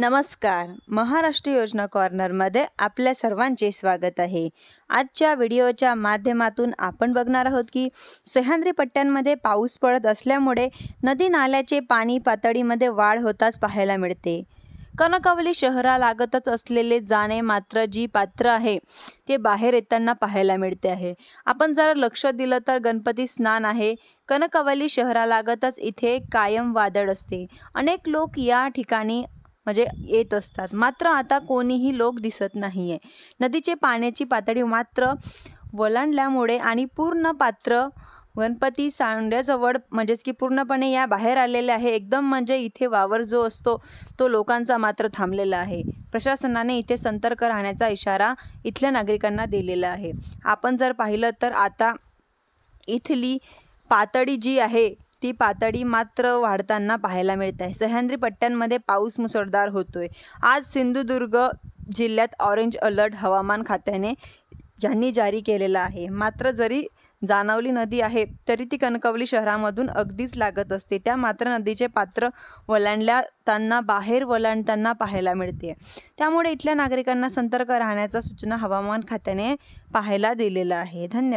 नमस्कार. महाराष्ट्र योजना कॉर्नरमध्ये आपल्या सर्वांचे स्वागत आहे. आजच्या व्हिडिओच्या माध्यमातून आपण बघणार आहोत की सह्याद्री पट्ट्यांमध्ये पाऊस पडत असल्यामुळे नदी नाल्याचे पाणी पातळीमध्ये वाढ होताच पाहायला मिळते. कनकावली शहरालागतच असलेले जाणे मात्र जी पात्र आहे ते बाहेर येताना पाहायला मिळते आहे. आपण जर लक्ष दिलं तर गणपती स्नान आहे. कनकावली शहरालागतच इथे कायम वादळ असते. अनेक लोक या ठिकाणी म्हणजे येत असतात. मात्र आता कोणीही लोक दिसत नाही आहे नदीचे पाण्याची पातळी मात्र वलांडल्यामुळे आणि पूर्ण पात्र गणपती सांड्याजवळ म्हणजेच की पूर्णपणे या बाहेर आलेले आहे. एकदम म्हणजे इथे वावर जो असतो तो लोकांचा मात्र थांबलेला आहे. प्रशासनाने इथे सतर्क राहण्याचा इशारा इथल्या नागरिकांना दिलेला आहे. आपण जर पाहिलं तर आता इथली पातळी जी आहे ती पातळी मात्र वाढताना पाहायला मिळत आहे. सह्याद्री पट्ट्यांमध्ये पाऊस मुसळधार होतोय. आज सिंधुदुर्ग जिल्ह्यात ऑरेंज अलर्ट हवामान खात्याने यांनी जारी केलेला आहे. मात्र जरी जाणवली नदी आहे तरी ती कणकवली शहरामधून अगदीच लागत असते. त्या मात्र नदीचे पात्र वलांडल्याताना बाहेर वलांडताना पाहायला मिळते. त्यामुळे इथल्या नागरिकांना सतर्क राहण्याचा सूचना हवामान खात्याने पाहायला दिलेला आहे धन्यवाद.